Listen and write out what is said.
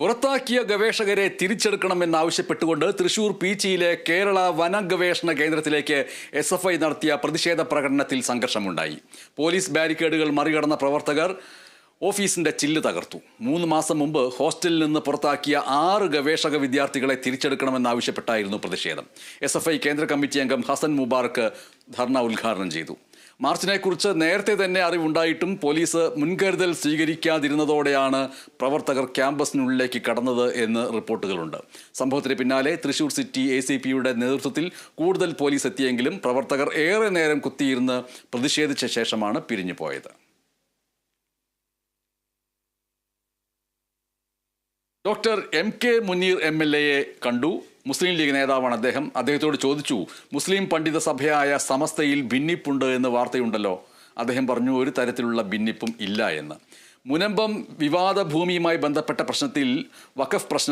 പുറത്താക്കിയ ഗവേഷകരെ തിരിച്ചെടുക്കണമെന്നാവശ്യപ്പെട്ടുകൊണ്ട് തൃശൂർ പീച്ചിയിലെ കേരള വന ഗവേഷണ കേന്ദ്രത്തിലേക്ക് എസ് എഫ് ഐ നടത്തിയ പ്രതിഷേധ പ്രകടനത്തിൽ സംഘർഷമുണ്ടായി. പോലീസ് ബാരിക്കേഡുകൾ മറികടന്ന പ്രവർത്തകർ ഓഫീസിന്റെ ചില്ല് തകർത്തു. മൂന്ന് മാസം മുമ്പ് ഹോസ്റ്റലിൽ നിന്ന് പുറത്താക്കിയ ആറ് ഗവേഷക വിദ്യാർത്ഥികളെ തിരിച്ചെടുക്കണമെന്നാവശ്യപ്പെട്ടായിരുന്നു പ്രതിഷേധം. എസ് എഫ് ഐ കേന്ദ്ര കമ്മിറ്റി അംഗം ഹസൻ മുബാർക്ക് ധർണ ഉദ്ഘാടനം ചെയ്തു. മാർച്ചിനെക്കുറിച്ച് നേരത്തെ തന്നെ അറിവുണ്ടായിട്ടും പോലീസ് മുൻകരുതൽ സ്വീകരിക്കാതിരുന്നതോടെയാണ് പ്രവർത്തകർ ക്യാമ്പസിനുള്ളിലേക്ക് കടന്നത് എന്ന് റിപ്പോർട്ടുകളുണ്ട്. സംഭവത്തിന് പിന്നാലെ തൃശൂർ സിറ്റി എ സി പിയുടെ നേതൃത്വത്തിൽ കൂടുതൽ പോലീസ് എത്തിയെങ്കിലും പ്രവർത്തകർ ഏറെ നേരം കുത്തിയിരുന്ന് പ്രതിഷേധിച്ച ശേഷമാണ് പിരിഞ്ഞു doctor M K Muneer M L എയെ കണ്ടു. മുസ്ലിം ലീഗ് നേതാവാണ് അദ്ദേഹം. അദ്ദേഹത്തോട് ചോദിച്ചു മുസ്ലിം പണ്ഡിത സഭയായ സമസ്തയിൽ ഭിന്നിപ്പുണ്ട് എന്ന് വാർത്തയുണ്ടല്ലോ. അദ്ദേഹം പറഞ്ഞു ഒരു തരത്തിലുള്ള ഭിന്നിപ്പും ഇല്ല എന്ന്. മുനമ്പം വിവാദ ഭൂമിയുമായി ബന്ധപ്പെട്ട പ്രശ്നത്തിൽ വഖഫ് പ്രശ്നത്തിൽ